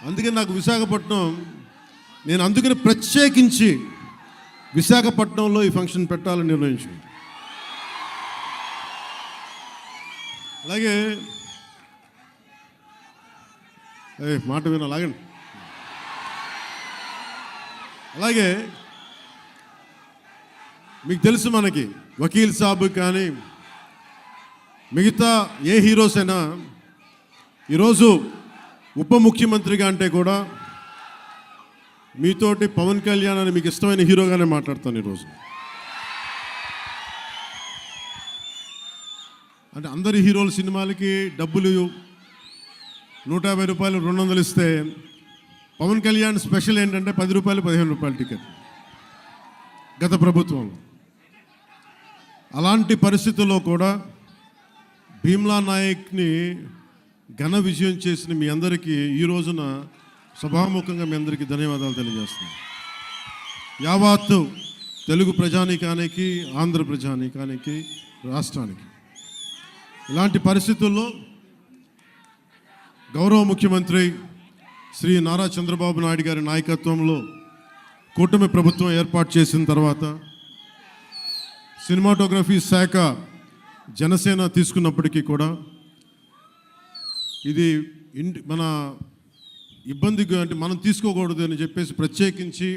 అందుకని నాకు విశాఖపట్నం నేను అందుకని ప్రత్యేకించి విశాఖపట్నంలో ఈ ఫంక్షన్ పెట్టాలని నిర్ణయించుకున్నాను అలాగే ఏ మాట విన అలాగండి అలాగే మీకు తెలుసు మనకి వకీల్ సాబ్ కానీ మిగతా ఏ హీరోస్ అయినా ఈరోజు ఉప ముఖ్యమంత్రిగా అంటే కూడా మీతోటి పవన్ కళ్యాణ్ అని మీకు ఇష్టమైన హీరోగానే మాట్లాడతాను ఈరోజు అంటే అందరి హీరోల సినిమాలకి డబ్బులు నూట యాభై రూపాయలు రెండు వందలు ఇస్తే పవన్ కళ్యాణ్ స్పెషల్ ఏంటంటే పది రూపాయలు పదిహేను రూపాయల టికెట్ గత ప్రభుత్వంలో. అలాంటి పరిస్థితుల్లో కూడా భీమ్లా నాయక్ని ఘన విజయం చేసిన మీ అందరికీ ఈ రోజున సభాముఖంగా మీ అందరికీ ధన్యవాదాలు తెలియజేస్తున్నాను. యావత్తు తెలుగు ప్రజానీకానికి ఆంధ్ర ప్రజానీకానికి రాష్ట్రానికి ఇలాంటి పరిస్థితుల్లో గౌరవ ముఖ్యమంత్రి శ్రీ నారా చంద్రబాబు నాయుడు గారి నాయకత్వంలో కూటమి ప్రభుత్వం ఏర్పాటు చేసిన తర్వాత సినిమాటోగ్రఫీ శాఖ జనసేన తీసుకున్నప్పటికీ కూడా ఇది ఇంటి మన ఇబ్బందిగా అంటే మనం తీసుకోకూడదు అని చెప్పేసి ప్రత్యేకించి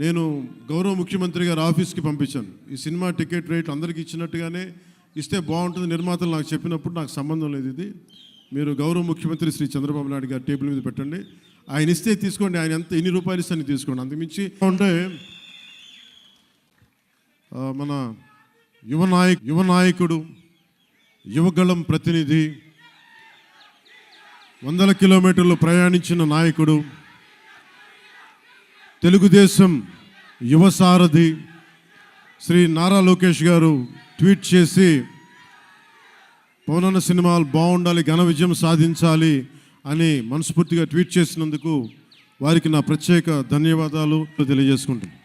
నేను గౌరవ ముఖ్యమంత్రి గారి ఆఫీస్కి పంపించాను. ఈ సినిమా టికెట్ రేట్ అందరికీ ఇచ్చినట్టుగానే ఇస్తే బాగుంటుంది నిర్మాతలు నాకు చెప్పినప్పుడు నాకు సంబంధం లేదు ఇది. మీరు గౌరవ ముఖ్యమంత్రి శ్రీ చంద్రబాబు నాయుడు గారి టేబుల్ మీద పెట్టండి. ఆయన ఇస్తే తీసుకోండి ఆయన ఎంత ఎన్ని రూపాయలు ఇస్తే తీసుకోండి. అంతకుమించి ఉంటే మన యువ నాయక్ యువ నాయకుడు యువగళం ప్రతినిధి వందల కిలోమీటర్లు ప్రయాణించిన నాయకుడు తెలుగుదేశం యువ సారథి శ్రీ నారా లోకేష్ గారు ట్వీట్ చేసి పవనన్న సినిమాలు బాగుండాలి ఘన విజయం సాధించాలి అని మనస్ఫూర్తిగా ట్వీట్ చేసినందుకు వారికి నా ప్రత్యేక ధన్యవాదాలు తెలియజేసుకుంటున్నాను.